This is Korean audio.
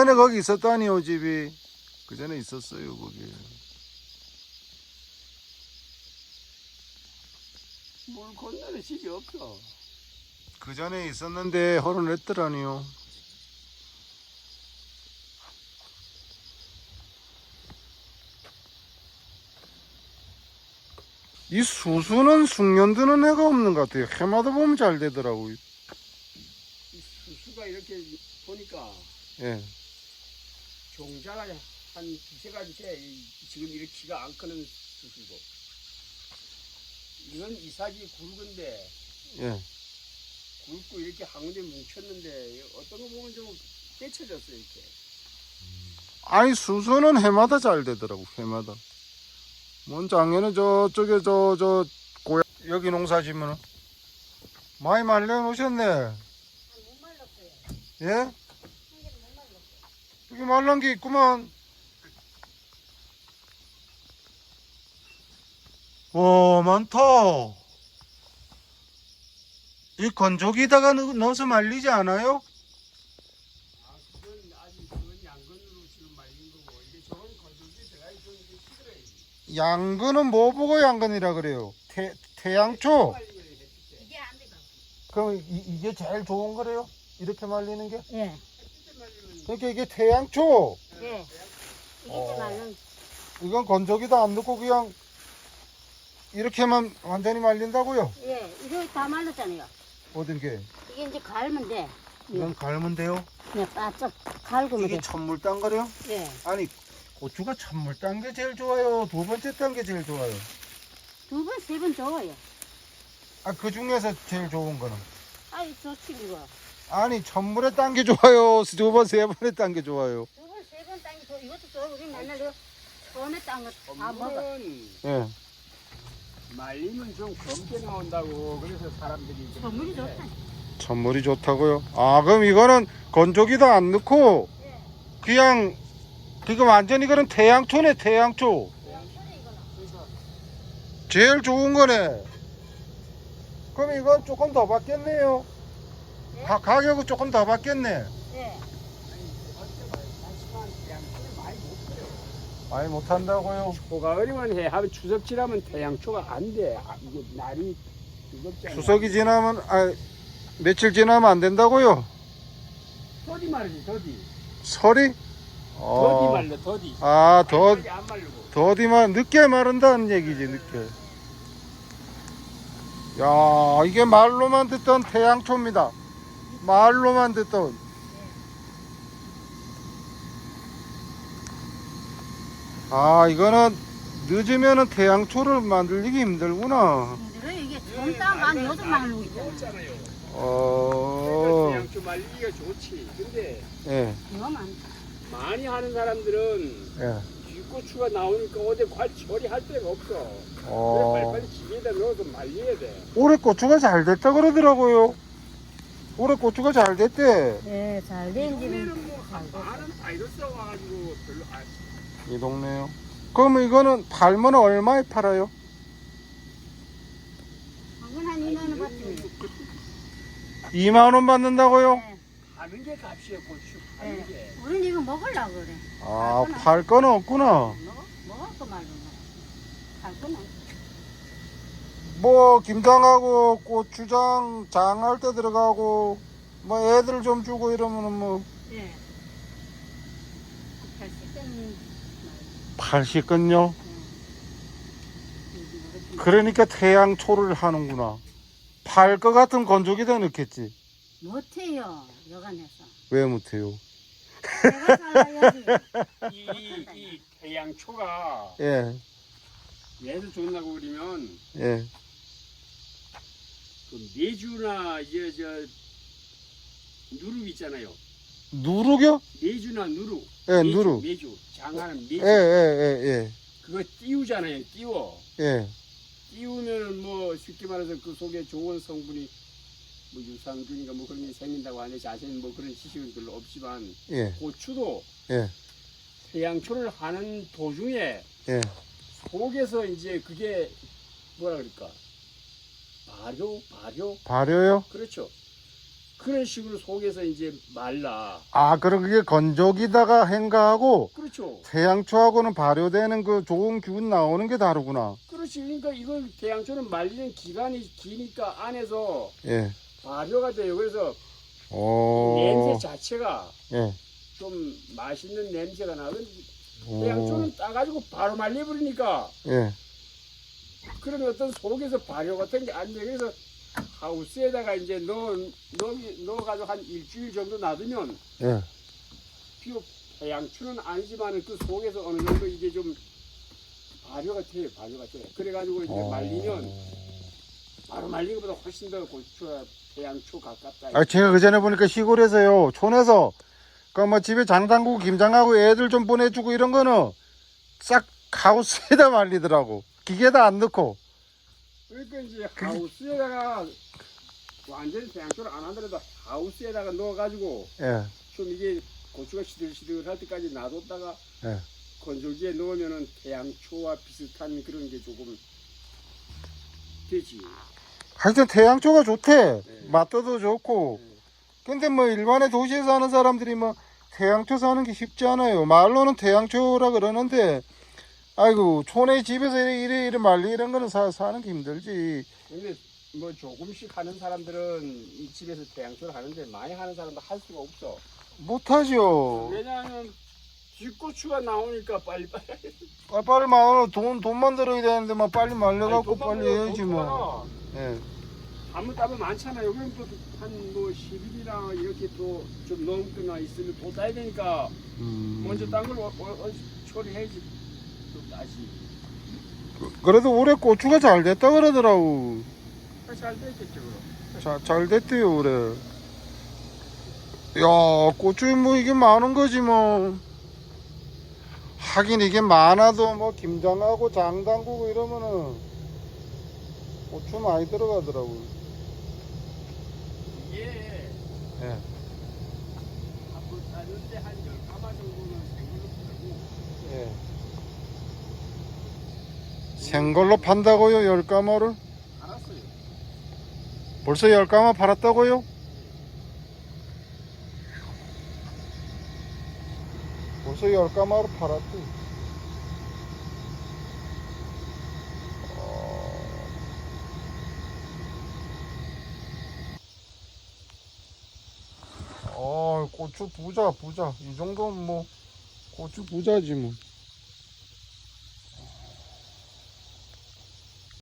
전에 거기 있었다니요 집이. 그 전에 있었어요 거기. 물 건너는 집이 없어. 그 전에 있었는데 허론했더라니요. 이 수수는 숙련 드는 애가 없는 것 같아요. 해마다 보면 잘 되더라고요. 이 수수가 이렇게 보니까 예. 종자가 한 두세 가지 돼. 이- 지금 이렇게 키가 안 크는 수수고. 이건 이삭이 굵은데 예. 굵고 이렇게 한 군데 뭉쳤는데 어떤 거 보면 좀 떼쳐졌어 이렇게. 아니 수수는 해마다 잘 되더라고 해마다 뭔 작년에 저쪽에 저 저 고향 여기 농사 지면은 많이 말려 놓으셨네 예? 여기 말란 게 있구만 와 많다 이 건조기다가 넣- 넣어서 말리지 않아요? 아 그건 아직 그건 양건으로 지금 말린 거고 이게 저건 건조기 들어가. 양근은 뭐 보고 양근이라 그래요? 태, 태양초? 이게 안 되고. 그럼 이, 이게 제일 좋은 거래요? 이렇게 말리는 게? 예. 그러니까 이게 태양초 예. 이게 어. 이건 건조기도 안 넣고 그냥 이렇게만 완전히 말린다고요? 예. 이거 다 말랐잖아요. 어딘 게? 이게 이제 갈면 돼. 이건 갈면 돼요? 그냥 바짝 갈구면 이게 돼. 천물 딴 거래요? 예. 아니 고추가 천물 딴 게 제일 좋아요? 두 번째 딴 게 제일 좋아요? 두 번, 세 번 좋아요. 아 그 중에서 제일 좋은 거는? 아이, 좋지, 이거. 아니 천물에 딴 게 좋아요? 두 번, 세 번에 딴 게 좋아요? 두 번, 세 번 땅이 좋아. 이것도 좋아. 우리 맨날 이거 처음에 딴거 다 먹어. 건물은 예. 말리면 좀 검게 나온다고 그래서 사람들이 좀 그래. 좋다. 천물이 좋다고요? 아 그럼 이거는 건조기도 안 넣고 예. 그냥 그거 완전 이거는 태양초네 태양초 제일 좋은 거네 그럼 이건 조금 더 받겠네요 네? 가, 가격은 조금 더 받겠네 예. 태양초를 많이 못 써요. 많이 못한다고요 초가을이만 해. 하면 추석 지나면 태양초가 안 돼. 아, 이게 날이 뜨겁잖아. 추석이 지나면 아 며칠 지나면 안 된다고요 더디 말이지 더디. 설이 더디 어. 말려 더디. 아 더, 빨리 안 말르고. 더디만 늦게 마른다는 얘기지 늦게 야 이게 말로만 듣던 태양초입니다 말로만 듣던 아 이거는 늦으면은 태양초를 만들기 힘들구나 힘들어요. 이게 손땀 안 요즘 말르고 있잖아. 없잖아요. 어 태양초 말리기가 좋지. 근데 예, 너만. 많이 하는 사람들은 예. 쥐고추가 나오니까 어디 관 처리할 데가 없어. 그래 어. 빨리빨리 지게에다 넣어서 말려야 돼. 올해 고추가 잘 됐다 그러더라고요 올해 고추가 잘 됐대 예, 잘된 집은 이번에는 뭐 한- 많은 바이러스가 와가지고 별로 안 이 동네요 그럼 이거는 팔면 얼마에 팔아요? 한건 한 2만 원 받지. 2만 원 받는다고요? 예. 하는 게 값이야 고추 하는 예. 게. 우린 이거 먹으려고 그래. 아, 팔 거는 없구나. 먹어? 먹을 거 말고. 할 거는. 뭐, 김장하고, 고추장, 장할 때 들어가고, 뭐, 애들 좀 주고 이러면은 뭐, 예. 할 식은 80건요? 그러니까 태양초를 하는구나. 팔거 같은 건조기다 넣겠지. 못해요 여간에서 왜 못해요? 내가 이, 이 태양초가 예, 얘도 좋나고 그러면 예. 그 메주나 이제 저 누룩 있잖아요. 누룩이요? 메주나 누룩. 예, 메주, 누룩. 메주. 장하는 예, 메주. 예, 예, 그거 띄우잖아요. 띄워. 예. 예. 띄우면 뭐 쉽게 말해서 그 속에 좋은 성분이 뭐 유산균인가 뭐 그런 게 생긴다고 하는데 자세히 뭐 그런 지식은 별로 없지만 예, 고추도 예, 태양초를 하는 도중에 예. 속에서 이제 그게 뭐라 그럴까 발효 발효 발효요? 그렇죠 그런 식으로 속에서 이제 말라. 아 그럼 그게 건조기다가 행가하고 그렇죠. 태양초하고는 발효되는 그 좋은 기운 나오는 게 다르구나. 그렇지. 그러니까 이걸 태양초는 말리는 기간이 기니까 안에서 예. 발효가 돼요. 그래서 오. 냄새 자체가 예. 좀 맛있는 냄새가 나거든. 오. 태양초는 따가지고 바로 말려버리니까 예. 그러면 어떤 속에서 발효 같은 게안 돼. 그래서 하우스에다가 이제 넣어, 넣어, 넣어가지고 한 일주일 정도 놔두면 예. 비록 태양초는 아니지만 그 속에서 어느 정도 이게 좀 발효가 돼요. 발효가 돼. 그래가지고 이제 어. 말리면 바로 말린 것보다 훨씬 더 고추와 태양초 가깝다. 아 제가 그 전에 보니까 시골에서요 촌에서 그뭐 집에 장담고 김장하고 애들 좀 보내주고 이런 거는 싹 하우스에다 말리더라고 기계다 안 넣고 그러니까 이제 하우스에다가 완전히 태양초를 안 하더라도 하우스에다가 넣어가지고 예. 좀 이게 고추가 시들시들할 때까지 놔뒀다가 예. 건조기에 넣으면은 태양초와 비슷한 그런 게 조금 되지. 하여튼 태양초가 좋대 네. 맛도 더 좋고 네. 근데 뭐 일반의 도시에 사는 사람들이 뭐 태양초 사는 게 쉽지 않아요 말로는 태양초라 그러는데 아이고 촌에 집에서 이래 이래, 말리 이런 거는 사, 사는 게 힘들지 근데 뭐 조금씩 하는 사람들은 이 집에서 태양초를 하는데 많이 하는 사람도 할 수가 없어. 못하죠 왜냐하면 쥐고추가 나오니까 빨리빨리. 아, 빨리 말 돈, 돈 만 들어야 되는데 막 빨리 말려갖고 빨리 해야지 돈 뭐. 예. 아무 따면 많잖아. 여기는 또한뭐 10일이나 이렇게 또 좀 넘거나 있으면 또 따야 되니까 음. 먼저 딴걸 어, 어, 어, 처리해야지. 또 따지. 그래도 올해 고추가 잘 됐다 그러더라고 아, 잘 됐겠죠, 그럼. 자, 잘 됐대요 올해 야 고추 뭐 이게 많은 거지 뭐 하긴 이게 많아도 뭐 김장하고 장 담그고 이러면은 고추 많이 들어가더라고 이게 예. 한번 따는데 한 10가마 정도는 생물로 팔고 예. 생걸로 판다고요 열가마를 알았어요. 벌써 열가마 팔았다고요? 벌써 열가마를 팔았대. 어, 고추 부자, 부자. 이 정도면 뭐, 고추 부자지 뭐.